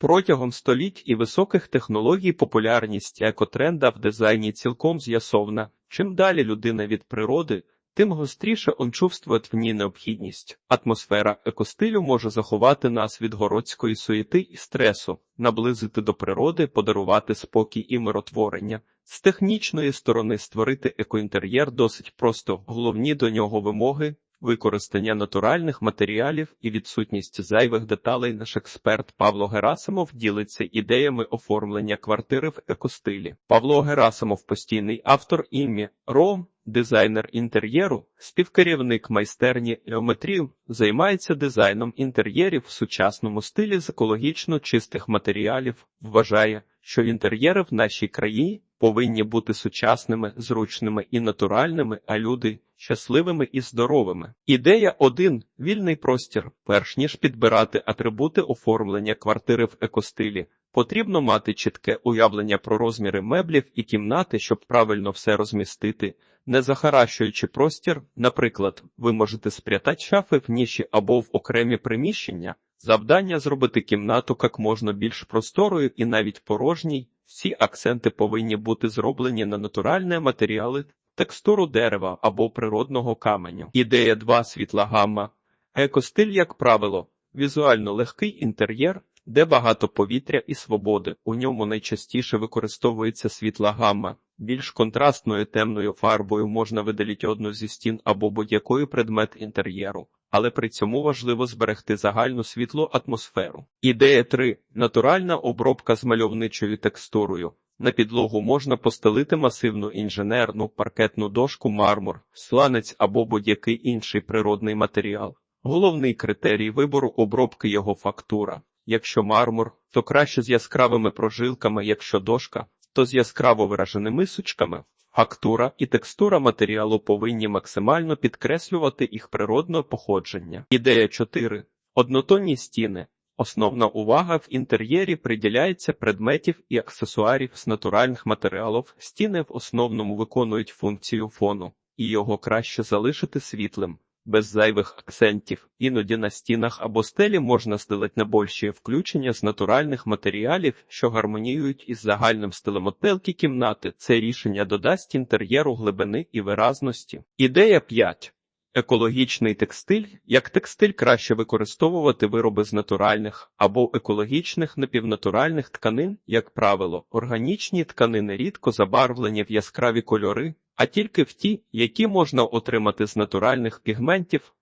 Протягом століть і високих технологій популярність екотренда в дизайні цілком з'ясована. Чим далі людина від природи, тим гостріше он чувствує в ній необхідність. Атмосфера екостилю може заховати нас від городської суєти і стресу, наблизити до природи, подарувати спокій і миротворення. З технічної сторони створити екоінтер'єр досить просто. Головні до нього вимоги використання натуральних матеріалів і відсутність зайвих деталей. Наш експерт Павло Герасимов ділиться ідеями оформлення квартири в екостилі. Павло Герасимов, постійний автор ім'я РОМ, дизайнер інтер'єру, співкерівник майстерні геометрів, займається дизайном інтер'єрів в сучасному стилі з екологічно чистих матеріалів. Вважає, що інтер'єри в нашій країні повинні бути сучасними, зручними і натуральними, а люди щасливими і здоровими. Ідея 1. вільний простір. Перш ніж підбирати атрибути оформлення квартири в екостилі, потрібно мати чітке уявлення про розміри меблів і кімнати, щоб правильно все розмістити. Не захаращуючи простір, наприклад, ви можете спрятати шафи в ніші або в окремі приміщення. Завдання зробити кімнату як можна більш просторою і навіть порожній. Всі акценти повинні бути зроблені на натуральні матеріали, текстуру дерева або природного каменю. Ідея 2. світла гамма. Екостиль, як правило, візуально легкий інтер'єр, де багато повітря і свободи. У ньому найчастіше використовується світла гамма. Більш контрастною темною фарбою можна видалити одну зі стін або будь-який предмет інтер'єру, але при цьому важливо зберегти загальну світлу атмосферу. Ідея 3. натуральна обробка з мальовничою текстурою. На підлогу можна постелити масивну інженерну паркетну дошку мармур, сланець або будь-який інший природний матеріал. Головний критерій вибору обробки його фактура. Якщо мармур, то краще з яскравими прожилками, якщо дошка, то з яскраво вираженими сучками. Фактура і текстура матеріалу повинні максимально підкреслювати їх природне походження. Ідея 4. Однотонні стіни. Основна увага в інтер'єрі приділяється предметів і аксесуарів з натуральних матеріалів. Стіни в основному виконують функцію фону, і його краще залишити світлим, без зайвих акцентів. Іноді на стінах або стелі можна стелити набольші включення з натуральних матеріалів, що гармоніюють із загальним стилем отелки кімнати. Це рішення додасть інтер'єру глибини і виразності. Ідея 5. Екологічний текстиль як текстиль краще використовувати вироби з натуральних або екологічних напівнатуральних тканин, як правило, органічні тканини рідко забарвлені в яскраві кольори, а тільки в ті, які можна отримати з натуральних пігментів.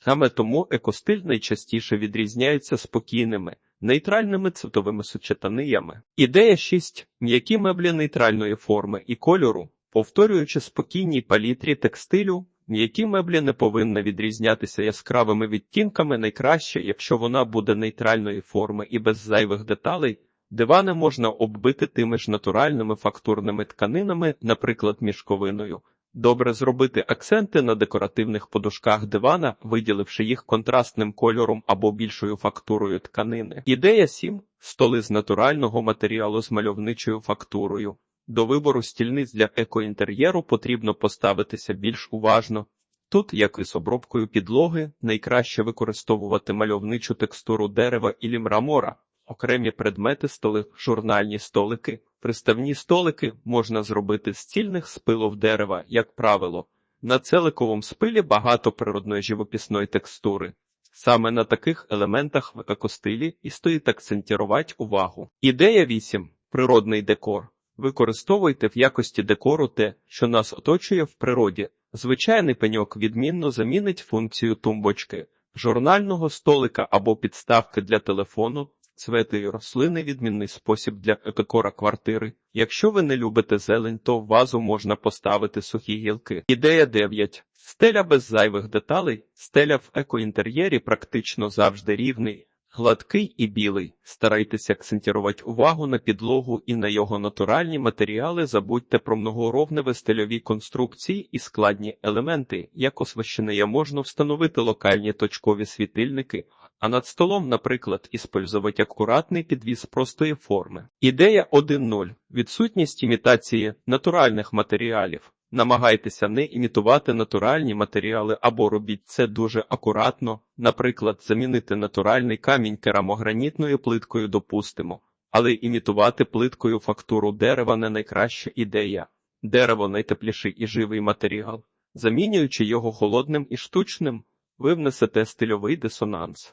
Саме тому екостиль найчастіше відрізняється спокійними, нейтральними цветовими сучетаниями. Ідея 6. м'які меблі нейтральної форми і кольору, повторюючи спокійній палітрі текстилю. М'які меблі не повинна відрізнятися яскравими відтінками найкраще, якщо вона буде нейтральної форми і без зайвих деталей. Дивани можна оббити тими ж натуральними фактурними тканинами, наприклад, мішковиною. Добре зробити акценти на декоративних подушках дивана, виділивши їх контрастним кольором або більшою фактурою тканини. Ідея 7. столи з натурального матеріалу з мальовничою фактурою. До вибору стільниць для екоінтер'єру потрібно поставитися більш уважно. Тут, як і з обробкою підлоги, найкраще використовувати мальовничу текстуру дерева і мрамора, окремі предмети столи, журнальні столики, приставні столики можна зробити з цільних спилов дерева, як правило. На целиковому спилі багато природної живописної текстури. Саме на таких елементах в екостилі і стоїть акцентувати увагу. Ідея 8. Природний декор. Використовуйте в якості декору те, що нас оточує в природі. Звичайний пеньок відмінно замінить функцію тумбочки, журнального столика або підставки для телефону, цвети і рослини відмінний спосіб для декора квартири. Якщо ви не любите зелень, то в вазу можна поставити сухі гілки. Ідея 9. Стеля без зайвих деталей. Стеля в екоінтер'єрі практично завжди рівний. Гладкий і білий. Старайтеся акцентувати увагу на підлогу і на його натуральні матеріали. Забудьте про многоровневі стильові конструкції і складні елементи. Як освещення можна встановити локальні точкові світильники, а над столом, наприклад, іспользувати акуратний підвіз простої форми. Ідея 1.0. відсутність імітації натуральних матеріалів. Намагайтеся не імітувати натуральні матеріали або робіть це дуже акуратно, наприклад, замінити натуральний камінь керамогранітною плиткою допустимо, але імітувати плиткою фактуру дерева не найкраща ідея. Дерево найтепліший і живий матеріал. Замінюючи його холодним і штучним, ви внесете стильовий дисонанс.